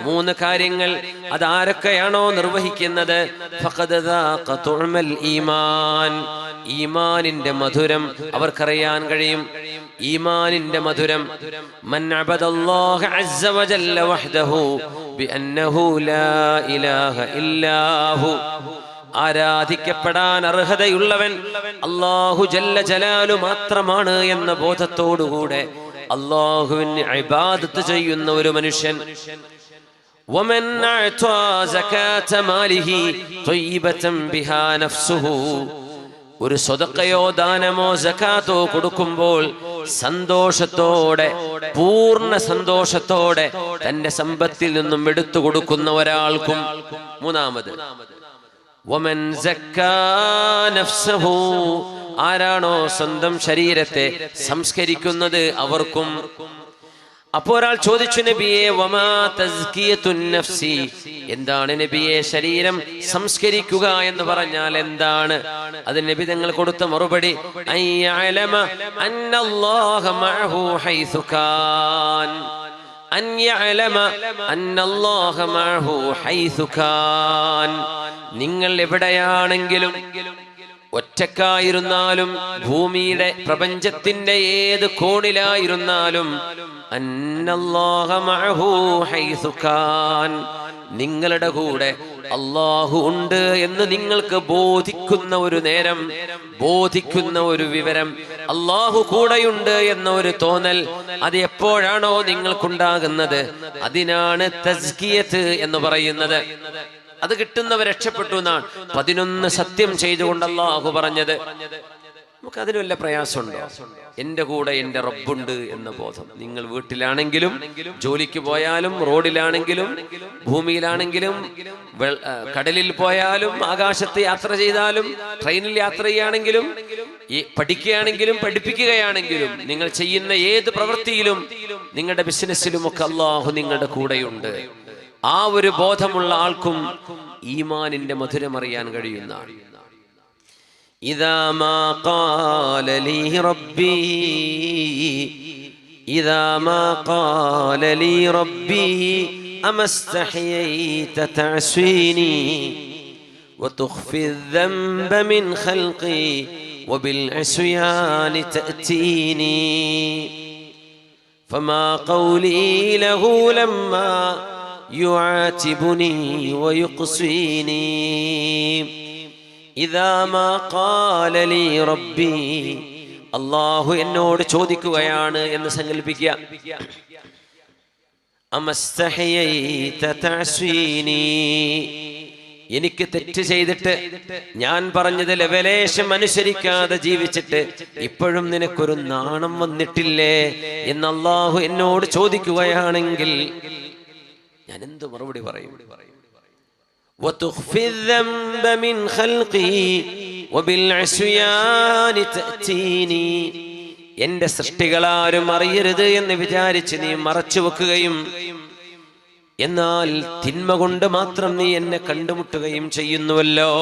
മൂന്ന് കാര്യങ്ങൾ അതാരൊക്കെയാണോ നിർവഹിക്കുന്നത്? ഈമാൻ. ഈമാനിന്റെ മധുരം അവർക്കറിയാൻ കഴിയും. ഈമാനിന്റെ മധുരം ആരാധിക്കപ്പെടാൻ അർഹതയുള്ളവൻ അള്ളാഹു ജല്ല ജലാലു മാത്രമാണ് എന്ന ബോധത്തോടുകൂടെ അള്ളാഹുവിന് ഇബാദത്ത് ചെയ്യുന്ന ഒരു മനുഷ്യൻ ومن أعطى زكاة ماله طيبة بها نفسه ഒരു സ്വതക്കയോ ദാനമോ സക്കാത്തോ കൊടുക്കുമ്പോൾ സന്തോഷത്തോടെ പൂർണ്ണ സന്തോഷത്തോടെ തന്റെ സമ്പത്തിൽ നിന്നും എടുത്തു കൊടുക്കുന്ന ഒരാൾക്കും മൂന്നാമത് സക്കാ നഫ്സഹു ആരാണോ സ്വന്തം ശരീരത്തെ സംസ്കരിക്കുന്നത് അവർക്കും. അപ്പോ ഒരാൾ ചോദിച്ചു നബിയെ വമാ നഫ്സി? എന്താണ് നബിയെ ശരീരം സംസ്കരിക്കുക എന്ന് പറഞ്ഞാൽ എന്താണ്? അത് നബി തങ്ങൾ കൊടുത്ത മറുപടി. അയ്യഅലമ അന്നല്ലാഹ മഅഹു കാൻ അൻ യഅലമ അന്നല്ലാഹ മഅഹു ഹൈസു കാൻ നിങ്ങൾ എവിടെയാണെങ്കിലും ഒറ്റക്കായിരുന്നാലും ഭൂമിയുടെ പ്രപഞ്ചത്തിന്റെ ഏത് കോണിലായിരുന്നാലും നിങ്ങളുടെ കൂടെ അള്ളാഹു ഉണ്ട് എന്ന് നിങ്ങൾക്ക് ബോധിക്കുന്ന ഒരു നേരം ബോധിക്കുന്ന ഒരു വിവരം അള്ളാഹു കൂടെയുണ്ട് എന്ന ഒരു തോന്നൽ അത് എപ്പോഴാണോ നിങ്ങൾക്കുണ്ടാകുന്നത്? അതിനാണ് തസ്കിയത്ത് എന്ന് പറയുന്നത്. അത് കിട്ടുന്നവർ രക്ഷപ്പെട്ടു എന്നാണ്. പതിനൊന്ന് സത്യം ചെയ്തുകൊണ്ട് അള്ളാഹു പറഞ്ഞത്. നമുക്ക് അതിന് വല്ല പ്രയാസമുണ്ടോ? എന്റെ കൂടെ എന്റെ റബ്ബുണ്ട് എന്ന ബോധം. നിങ്ങൾ വീട്ടിലാണെങ്കിലും ജോലിക്ക് പോയാലും റോഡിലാണെങ്കിലും ഭൂമിയിലാണെങ്കിലും കടലിൽ പോയാലും ആകാശത്ത് യാത്ര ചെയ്താലും ട്രെയിനിൽ യാത്ര ചെയ്യുകയാണെങ്കിലും ഈ പഠിക്കുകയാണെങ്കിലും പഠിപ്പിക്കുകയാണെങ്കിലും നിങ്ങൾ ചെയ്യുന്ന ഏത് പ്രവൃത്തിയിലും നിങ്ങളുടെ ബിസിനസ്സിലും ഒക്കെ അള്ളാഹു നിങ്ങളുടെ കൂടെയുണ്ട്. ആ ഒരു ബോധമുള്ള ആൾക്കും ഈമാനിന്റെ മധുരം അറിയാൻ കഴിയുന്നതാണ് إذا ما قال لي ربي إذا ما قال لي ربي أما استحييت تعصيني وتخفي الذنب من خلقي وبالعصيان تأتيني فما قولي له لما يعاتبني ويقصيني ഇതാ മാ ഖാല ലീ റബ്ബി അള്ളാഹു എന്നോട് ചോദിക്കുകയാണ് എന്ന് സങ്കല്പിക്കുക അമസ്തഹയൈത തഅസ്വീനി. എനിക്ക് തെറ്റ് ചെയ്തിട്ട് ഞാൻ പറഞ്ഞത് ലവലേശം അനുസരിക്കാതെ ജീവിച്ചിട്ട് ഇപ്പോഴും നിനക്കൊരു നാണം വന്നിട്ടില്ലേ എന്ന് അള്ളാഹു എന്നോട് ചോദിക്കുകയാണെങ്കിൽ ഞാൻ എന്ത് മറുപടി പറയും وتخفي الذنب من خلقي وبالعصيان تأتيني എന്റെ സൃഷ്ടികളാരും അറിയരുത് എന്ന് വിചാരിച്ച് നീ മറച്ചു വെക്കുകയും എന്നാൽ തിന്മ കൊണ്ട് മാത്രം നീ എന്നെ കണ്ടുമുട്ടുകയും ചെയ്യുന്നുവല്ലോ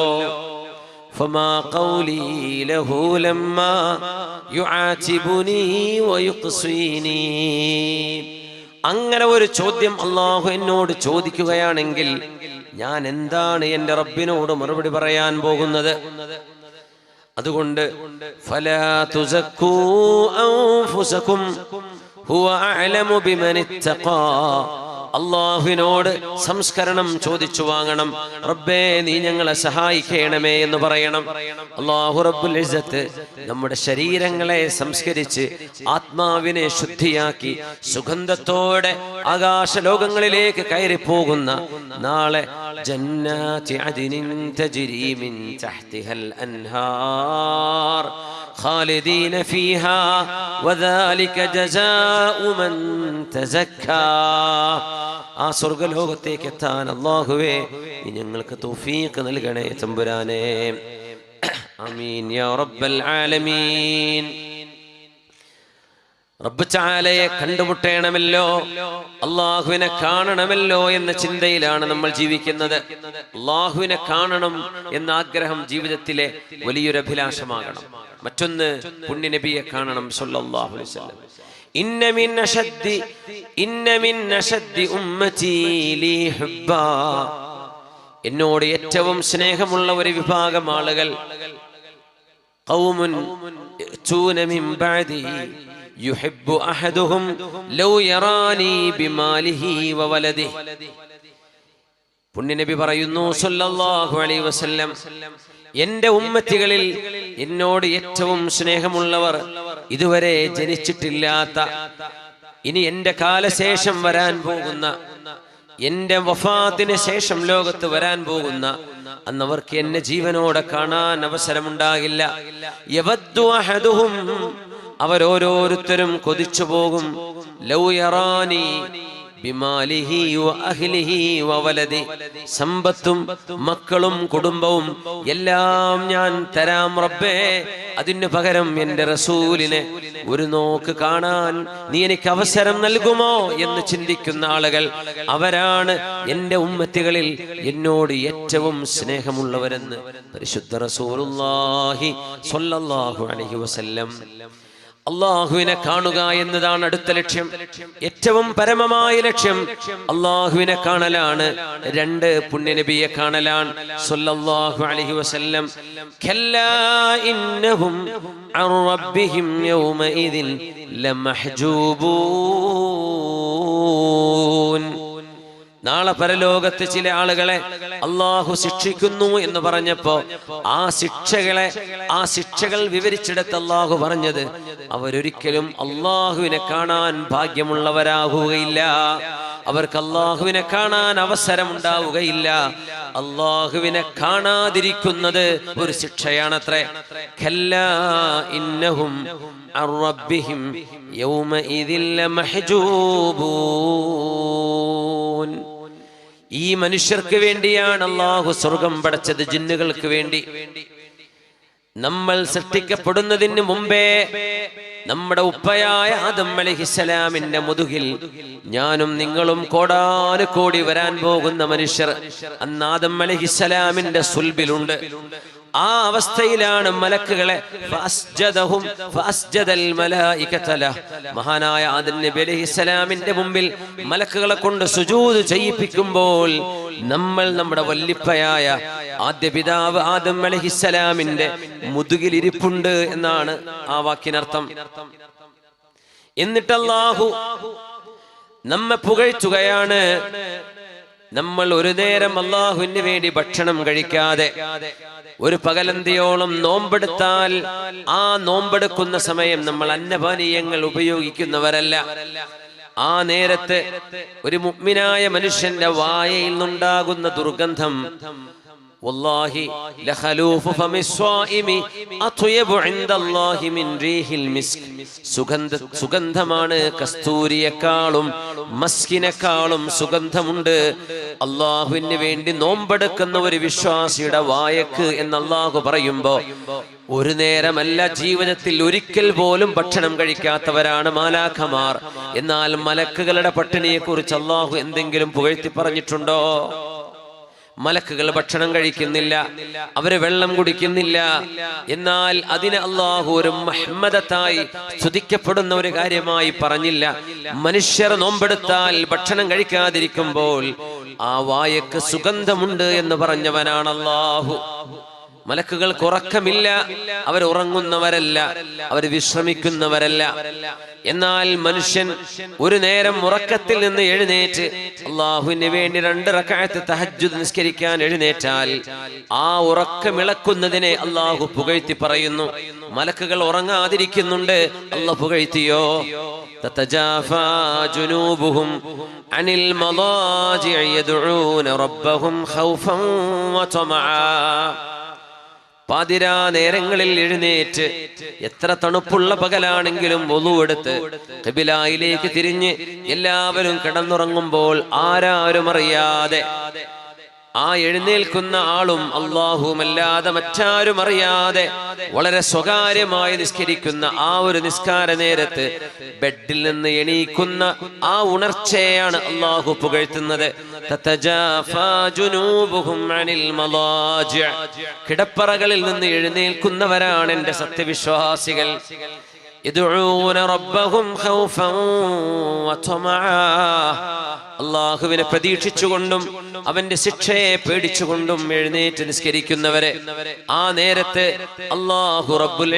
فما അങ്ങനെ ഒരു ചോദ്യം അള്ളാഹു എന്നോട് ചോദിക്കുകയാണെങ്കിൽ ഞാൻ എന്താണ് എന്റെ റബ്ബിനോട് മറുപടി പറയാൻ പോകുന്നത്? അതുകൊണ്ട് ഫലാ തുസക്കൂ അൻഫുസകും ഹുവ അഅലമു ബിമൻ ഇത്തഖാ അള്ളാഹുവിനോട് സംസ്കരണം ചോദിച്ചു വാങ്ങണം റബ്ബേ നീ ഞങ്ങളെ സഹായിക്കണമേ എന്ന് പറയണം അള്ളാഹു റബ്ബുൽ ഇസ്സത്ത് നമ്മുടെ ശരീരങ്ങളെ സംസ്കരിച്ച് ആത്മാവിനെ ശുദ്ധിയാക്കി സുഗന്ധത്തോടെ ആകാശ ലോകങ്ങളിലേക്ക് കയറി പോകുന്ന നാളെ ജന്നാതി അദിനിൻ തജ്രി മിൻ തഹ്തിഹൽ അൻഹാർ خالدين فيها وذلك جزاء من تزكى ആ സ്വർഗലോകത്തേക്ക് എത്താൻ അള്ളാഹുവേ ഞങ്ങൾക്ക് തോഫീക്ക് നൽകണേ തമ്പുരാനെ. ആമീൻ യാ റബ്ബൽ ആലമീൻ. കണ്ടുമുട്ടണമല്ലോ അള്ളാഹുവിനെ കാണണമല്ലോ എന്ന ചിന്തയിലാണ് നമ്മൾ ജീവിക്കുന്നത്. അള്ളാഹുവിനെ കാണണം എന്ന ആഗ്രഹം ജീവിതത്തിലെ വലിയൊരു അഭിലാഷമാകണം. മറ്റൊന്ന് പുണ്യനബിയെ കാണണം സല്ലല്ലാഹു അലൈഹി വസല്ലം. ഇന്ന മിൻ അശദ്ദി ഇന്ന മിൻ അശദ്ദി ഉമ്മതി ലീ ഹുബ്ബാ എന്നോട് ഏറ്റവും സ്നേഹമുള്ള ഒരു വിഭാഗം ആളുകൾ قوم يأتون من بعدي يحب أحدهم لو يراني بماله وولده പുണ്യനബി പറയുന്നു സല്ലല്ലാഹു അലൈഹി വസല്ലം എന്റെ ഉമ്മത്തികളിൽ എന്നോട് ഏറ്റവും സ്നേഹമുള്ളവർ ഇതുവരെ ജനിച്ചിട്ടില്ലാത്ത ഇനി എന്റെ കാലശേഷം വരാൻ പോകുന്ന എന്റെ വഫാത്തിന് ശേഷം ലോകത്ത് വരാൻ പോകുന്ന അന്നവർക്ക് എന്നെ ജീവനോടെ കാണാൻ അവസരമുണ്ടാകില്ല. അവരോരോരുത്തരും കൊതിച്ചു പോകും ലൗ യറാനി സമ്പത്തും മക്കളും കുടുംബവും എല്ലാം ഞാൻ തരാം റബ്ബേ. അതിനു പകരം എന്റെ റസൂലിനെ ഒരു നോക്ക് കാണാൻ നീ എനിക്ക് അവസരം നൽകുമോ എന്ന് ചിന്തിക്കുന്ന ആളുകൾ അവരാണ് എന്റെ ഉമ്മത്തികളിൽ എന്നോട് ഏറ്റവും സ്നേഹമുള്ളവരെന്ന് പരിശുദ്ധ റസൂലുള്ളാഹി സ്വല്ലല്ലാഹു അലൈഹി വസല്ലം. അള്ളാഹുവിനെ കാണുക എന്നതാണ് അടുത്ത ലക്ഷ്യം. ഏറ്റവും പരമമായ ലക്ഷ്യം അള്ളാഹുവിനെ കാണലാണ്. രണ്ട് പുണ്യനബിയെ കാണലാണ്. സല്ലല്ലാഹു അലൈഹി വസല്ലം. ഇന്നഹും നാളെ പരലോകത്ത് ചില ആളുകളെ അള്ളാഹു ശിക്ഷിക്കുന്നു എന്ന് പറഞ്ഞപ്പോ ആ ശിക്ഷകളെ ആ ശിക്ഷകൾ വിവരിച്ചെടുത്ത് അള്ളാഹു പറഞ്ഞത് അവരൊരിക്കലും അള്ളാഹുവിനെ കാണാൻ ഭാഗ്യമുള്ളവരാകുകയില്ല. അവർക്ക് അള്ളാഹുവിനെ കാണാൻ അവസരമുണ്ടാവുകയില്ല. അള്ളാഹുവിനെ കാണാതിരിക്കുന്നത് ഒരു ശിക്ഷയാണത്രേ. ഇന്നഹും ഈ മനുഷ്യർക്ക് വേണ്ടിയാണ് അള്ളാഹു സ്വർഗം പടച്ചത് ജിന്നുകൾക്ക് വേണ്ടി. നമ്മൾ സൃഷ്ടിക്കപ്പെടുന്നതിന് മുമ്പേ നമ്മുടെ ഉപ്പയായ ആദം അലഹിസലാമിന്റെ മുതുകിൽ ഞാനും നിങ്ങളും കോടാനു കോടി വരാൻ പോകുന്ന മനുഷ്യർ അന്ന് ആദം അലഹിസലാമിന്റെ സുൽബിലുണ്ട് ആ അവസ്ഥയിലാണ് മലക്കുകളെ. മഹാനായ നബി മുമ്പിൽ മലക്കുകളെ കൊണ്ട് സുജൂത് ചെയ്യിപ്പിക്കുമ്പോൾ നമ്മൾ നമ്മുടെ വല്ലിപ്പയായ ആദ്യ പിതാവ് ആദം അലഹിസ്സലാമിന്റെ മുതുകിൽ ഇരിപ്പുണ്ട് എന്നാണ് ആ വാക്കിനർത്ഥം. എന്നിട്ട് നമ്മെ പുകഴ്ത്തുകയാണ്. നമ്മൾ ഒരു നേരം അള്ളാഹുവിന് വേണ്ടി ഭക്ഷണം കഴിക്കാതെ ഒരു പകലന്തിയോളം നോമ്പെടുത്താൽ ആ നോമ്പെടുക്കുന്ന സമയം നമ്മൾ അന്നപാനീയങ്ങൾ ഉപയോഗിക്കുന്നവരല്ല. ആ നേരത്തെ ഒരു മുഗ്മിനായ മനുഷ്യന്റെ വായയിൽ നിന്നുണ്ടാകുന്ന ദുർഗന്ധം والله لخلوف فم الصائم أطيب عند الله من ريح المسك സുഗന്ധ സുഗന്ധമാണ് കസ്തൂരിയെക്കാളും മസ്കിനെക്കാളും സുഗന്ധമുണ്ട് അള്ളാഹുവിന് വേണ്ടി നോമ്പെടുക്കുന്ന ഒരു വിശ്വാസിയുടെ വായക്ക് എന്ന് അള്ളാഹു പറയുമ്പോ ഒരു നേരമല്ല ജീവിതത്തിൽ ഒരിക്കൽ പോലും ഭക്ഷണം കഴിക്കാത്തവരാണ് മാലാഖമാർ എന്നാൽ മലക്കുകളുടെ പട്ടിണിയെ കുറിച്ച് അള്ളാഹു എന്തെങ്കിലും പുകഴ്ത്തി പറഞ്ഞിട്ടുണ്ടോ മലക്കുകൾ ഭക്ഷണം കഴിക്കുന്നില്ല അവർ വെള്ളം കുടിക്കുന്നില്ല. എന്നാൽ അതിന് അള്ളാഹു ഒരു മഹമ്മദത്തായി സ്തുതിക്കപ്പെടുന്ന ഒരു കാര്യമായി പറഞ്ഞില്ല. മനുഷ്യർ നോമ്പെടുത്താൽ ഭക്ഷണം കഴിക്കാതിരിക്കുമ്പോൾ ആ വായക്ക് സുഗന്ധമുണ്ട് എന്ന് പറഞ്ഞവനാണ് അള്ളാഹു മലക്കുകൾ ഉറക്കമില്ല അവരുറങ്ങുന്നവരല്ല അവർ വിശ്രമിക്കുന്നവരല്ല. എന്നാൽ മനുഷ്യൻ ഒരു നേരം ഉറക്കത്തിൽ നിന്ന് എഴുന്നേറ്റ് അള്ളാഹുവിന് വേണ്ടി രണ്ട് റക്കായത്ത് തഹജുദ് നിസ്കരിക്കാൻ എഴുന്നേറ്റാൽ ആ ഉറക്കമിളക്കുന്നതിനെ അള്ളാഹു പുകഴ്ത്തി പറയുന്നു. മലക്കുകൾ ഉറങ്ങാതിരിക്കുന്നുണ്ട് അള്ള പുകഴ്ത്തിയോ? ജുനൂബുഹും അനിൽ റബ്ബഹും ഖൗഫൻ വതമആ പാതിരാ നേരങ്ങളിൽ എഴുന്നേറ്റ് എത്ര തണുപ്പുള്ള പകലാണെങ്കിലും ഒതുവെടുത്ത് കബിലായിലേക്ക് തിരിഞ്ഞ് എല്ലാവരും കിടന്നുറങ്ങുമ്പോൾ ആരാരും അറിയാതെ ആ എഴുന്നേൽക്കുന്ന ആളും അള്ളാഹുമല്ലാതെ മറ്റാരും അറിയാതെ വളരെ സ്വകാര്യമായി നിസ്കരിക്കുന്ന ആ ഒരു നിസ്കാര നേരത്ത് ബെഡിൽ നിന്ന് എണീക്കുന്ന ആ ഉണർച്ചയാണ് അള്ളാഹു പുകഴ്ത്തുന്നത് തതജാഫാ ജുനൂബുഹും അനിൽ മലാജിഅ. കിടപ്പറകളിൽ നിന്ന് എഴുന്നേൽക്കുന്നവരാണ് എന്റെ സത്യവിശ്വാസികൾ يدعون ربهم خوفا وطمعا അള്ളാഹുവിനെ പ്രതീക്ഷിച്ചുകൊണ്ടും അവന്റെ ശിക്ഷയെ പേടിച്ചുകൊണ്ടും എഴുന്നേറ്റ് നിസ്കരിക്കുന്നവരെ ആ നേരത്തെ അള്ളാഹു റബ്ബുൽ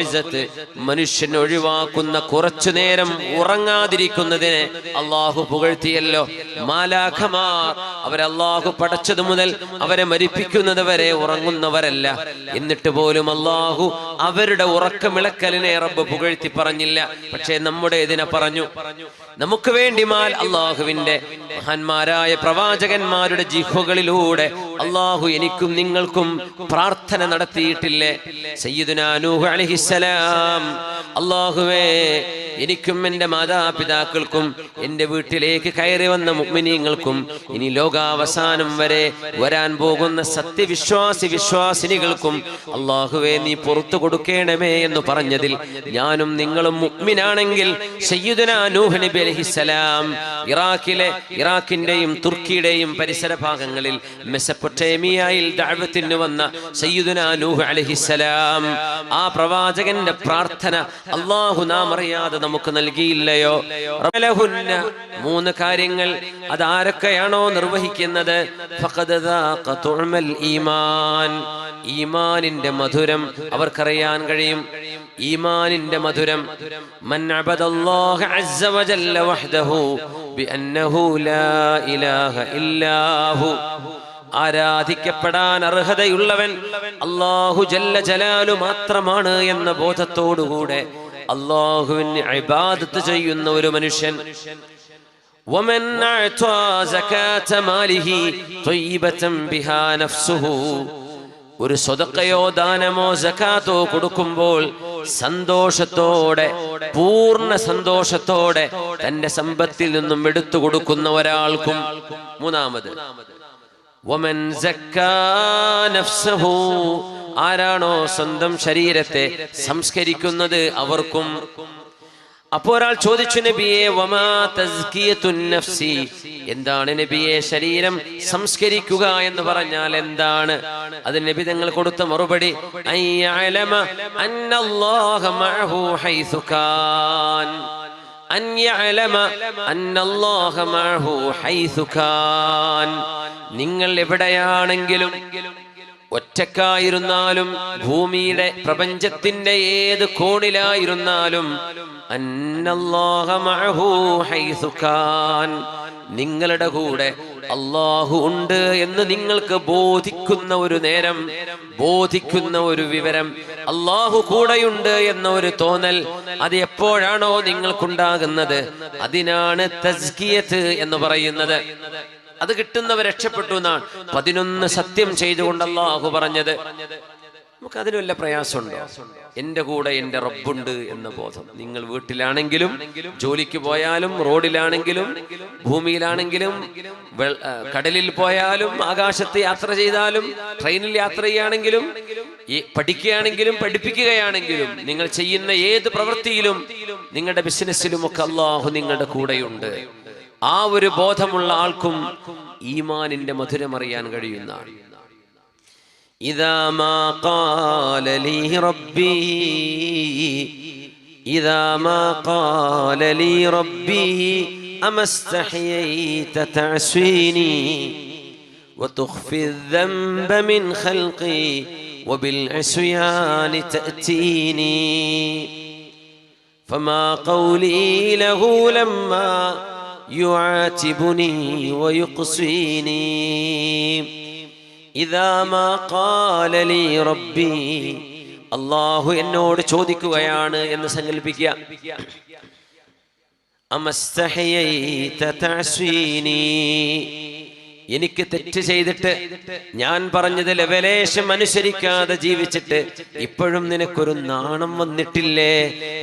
മനുഷ്യൻ ഒഴിവാക്കുന്ന കുറച്ചു നേരം ഉറങ്ങാതിരിക്കുന്നതിനെ അള്ളാഹു പുകഴ്ത്തിയല്ലോ. മാലാഖമാർ അവരെ അള്ളാഹു പടച്ചതു മുതൽ അവരെ മരിപ്പിക്കുന്നത് വരെ ഉറങ്ങുന്നവരല്ല. എന്നിട്ട് പോലും അള്ളാഹു അവരുടെ ഉറക്കമിളക്കലിനെ റബ്ബ് പുകഴ്ത്തി പറഞ്ഞില്ല. പക്ഷേ നമ്മുടെ ഇതിനെ പറഞ്ഞു. നമുക്ക് വേണ്ടി മാൽ അള്ളാഹുവിന്റെ മഹാന്മാരായ പ്രവാചകന്മാരുടെ ജിഹുകളിലൂടെ അള്ളാഹു എനിക്കും നിങ്ങൾക്കും പ്രാർത്ഥന നടത്തിയിട്ടില്ലേ? സയ്യിദുനാ നൂഹ് അലൈഹിസ്സലാം. അള്ളാഹുവേ എനിക്കും എന്റെ മാതാപിതാക്കൾക്കും എന്റെ വീട്ടിലേക്ക് കയറി വന്ന മുഗ്മിനീങ്ങൾക്കും ഇനി ലോകാവസാനം വരെ വരാൻ പോകുന്ന സത്യവിശ്വാസി വിശ്വാസിനികൾക്കും അള്ളാഹുവേ നീ പുറത്തു കൊടുക്കണമേ എന്ന് പറഞ്ഞതിൽ ഞാനും നിങ്ങളും മുഗ്മിനാണെങ്കിൽ സയ്യിദുനാ നൂഹ് നബി അലൈഹിസ്സലാം. ഇറാഖിലെ ഇറാഖിന്റെയും തുർക്കിയുടെയും പരിസര ഭാഗങ്ങളിൽ മെസ്സപ്പൊട്ടേമിയയിൽ ദാഴ്വത്തിന് വന്ന സയ്യിദുനാ നൂഹ് അലൈഹിസ്സലാം ആ പ്രവാചകന്റെ പ്രാർത്ഥന അള്ളാഹു നാം അറിയാതെ നമുക്ക് നൽകിയില്ലയോ? മൂന്ന് കാര്യങ്ങൾ അതാരൊക്കെയാണോ നിർവഹിക്കുന്നത്? ഈമാൻ. ഈമാനിന്റെ മധുരം അവർക്കറിയാൻ കഴിയും. ഈമാനിന്റെ മധുരം മൻ അബദല്ലാഹ അസ്സ വഹ്ദഹു ബിഅന്നഹു ലാ ഇലാഹ ഇല്ലാഹു ആരാധിക്കപ്പെടാൻ അർഹതയുള്ളവൻ അള്ളാഹു ജല്ല ജലാലു മാത്രമാണ് എന്ന ബോധത്തോടുകൂടെ അള്ളാഹുവിന് ഇബാദത്ത് ചെയ്യുന്ന ഒരു മനുഷ്യൻ ومن أعطى زكاة ماله طيبة بها نفسه ഒരു സ്വതക്കയോ ദാനമോ സക്കാത്തോ കൊടുക്കുമ്പോൾ സന്തോഷത്തോടെ പൂർണ സന്തോഷത്തോടെ തന്റെ സമ്പത്തിൽ നിന്നും എടുത്തു കൊടുക്കുന്ന ഒരാൾക്കും മൂന്നാമത്. നഫ്സഹു ആരാണോ സ്വന്തം ശരീരത്തെ സംസ്കരിക്കുന്നത് അവർക്കും അപ്പോ ഒരാൾ ചോദിച്ചു നബിയെ വമാ നഫ്സി എന്താണ് നബിയെ ശരീരം സംസ്കരിക്കുക എന്ന് പറഞ്ഞാൽ എന്താണ്? അത് നബി തങ്ങൾ കൊടുത്ത മറുപടി നിങ്ങൾ എവിടെയാണെങ്കിലും ഒറ്റക്കായിരുന്നാലും ഭൂമിയുടെ പ്രപഞ്ചത്തിന്റെ ഏത് കോണിലായിരുന്നാലും നിങ്ങളുടെ കൂടെ അള്ളാഹു ഉണ്ട് എന്ന് നിങ്ങൾക്ക് ബോധിക്കുന്ന ഒരു നേരം ബോധിക്കുന്ന ഒരു വിവരം അള്ളാഹു കൂടെയുണ്ട് എന്ന ഒരു തോന്നൽ അത് എപ്പോഴാണോ നിങ്ങൾക്കുണ്ടാകുന്നത്? അതിനാണ് തസ്കിയത്ത് എന്ന് പറയുന്നത്. അത് കിട്ടുന്നവർ രക്ഷപ്പെട്ടു എന്നാണ്. പതിനൊന്ന് സത്യം ചെയ്തുകൊണ്ട് അള്ളാഹു പറഞ്ഞത്. നമുക്ക് അതിന് വല്ല പ്രയാസമുണ്ടോ? എന്റെ കൂടെ എന്റെ റബ്ബുണ്ട് എന്ന ബോധം. നിങ്ങൾ വീട്ടിലാണെങ്കിലും ജോലിക്ക് പോയാലും റോഡിലാണെങ്കിലും ഭൂമിയിലാണെങ്കിലും കടലിൽ പോയാലും ആകാശത്ത് യാത്ര ചെയ്താലും ട്രെയിനിൽ യാത്ര ചെയ്യുകയാണെങ്കിലും പഠിക്കുകയാണെങ്കിലും പഠിപ്പിക്കുകയാണെങ്കിലും നിങ്ങൾ ചെയ്യുന്ന ഏത് പ്രവൃത്തിയിലും നിങ്ങളുടെ ബിസിനസ്സിലും ഒക്കെ അള്ളാഹു നിങ്ങളുടെ കൂടെയുണ്ട്. ആ ഒരു ബോധമുള്ള ആൾക്കും ഈമാനിന്റെ മധുരമറിയാൻ കഴിയുന്നതാണ് إذا ما قال لي ربي إذا ما قال لي ربي أما استحييت تعصيني وتخفي الذنب من خلقي وبالعصيان تأتيني فما قولي له لما يعاتبني ويقصيني ഇതാ മാ ഖാല ലീ റബ്ബി അള്ളാഹു എന്നോട് ചോദിക്കുകയാണ് എന്ന് സങ്കല്പിക്കുക അമസ്തഹയൈത തഅസ്വീനി. എനിക്ക് തെറ്റ് ചെയ്തിട്ട് ഞാൻ പറഞ്ഞത് ലവലേശം അനുസരിക്കാതെ ജീവിച്ചിട്ട് ഇപ്പോഴും നിനക്കൊരു നാണം വന്നിട്ടില്ലേ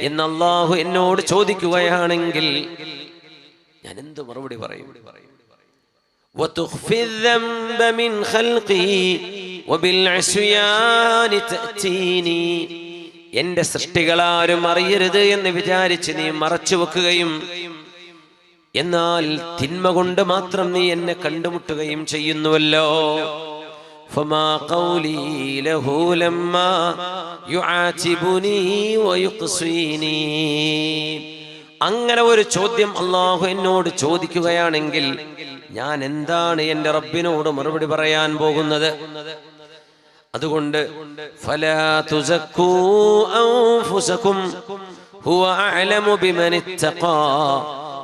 എന്ന് അള്ളാഹു എന്നോട് ചോദിക്കുകയാണെങ്കിൽ ഞാൻ എന്ത് മറുപടി പറയും وتخفي الذنب من خلقي وبالعصيان تأتيني എന്റെ സൃഷ്ടികളാരും അറിയരുത് എന്ന് വിചാരിച്ച് നീ മറച്ചു വെക്കുകയും എന്നാൽ തിന്മ കൊണ്ട് മാത്രം നീ എന്നെ കണ്ടുമുട്ടുകയും ചെയ്യുന്നുവല്ലോ فما قولي له لما يعاتبني ويقصيني അങ്ങനെ ഒരു ചോദ്യം അള്ളാഹു എന്നോട് ചോദിക്കുകയാണെങ്കിൽ ഞാൻ എന്താണ് എന്റെ റബ്ബിനോട് മറുപടി പറയാൻ പോകുന്നത്? അതുകൊണ്ട് ഫലാ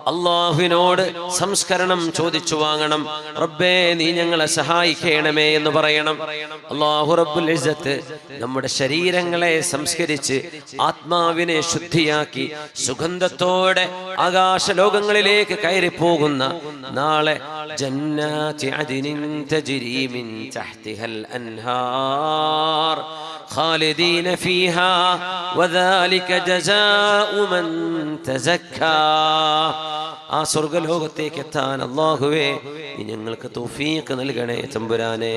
അള്ളാഹുവിനോട് സംസ്കരണം ചോദിച്ചു വാങ്ങണം. റബ്ബേ നീ ഞങ്ങളെ സഹായിക്കണമേ എന്ന് പറയണം. അള്ളാഹു റബ്ബുൽ ഇസ്സത്ത് നമ്മുടെ ശരീരങ്ങളെ സംസ്കരിച്ച് ആത്മാവിനെ ശുദ്ധിയാക്കി സുഗന്ധത്തോടെ ആകാശ ലോകങ്ങളിലേക്ക് കയറി പോകുന്ന നാളെ ജന്നാതി അദിനിൻ തജ്രീ മിൻ തഹ്തിഹൽ അൻഹാർ. خالدين فيها وذلك جزاء من تزكى ആ സ്വർഗലോകത്തേക്ക് എത്താൻ അള്ളാഹുവേ നീ ഞങ്ങൾക്ക് തൗഫീഖ് നൽകണേ തമ്പുരാനേ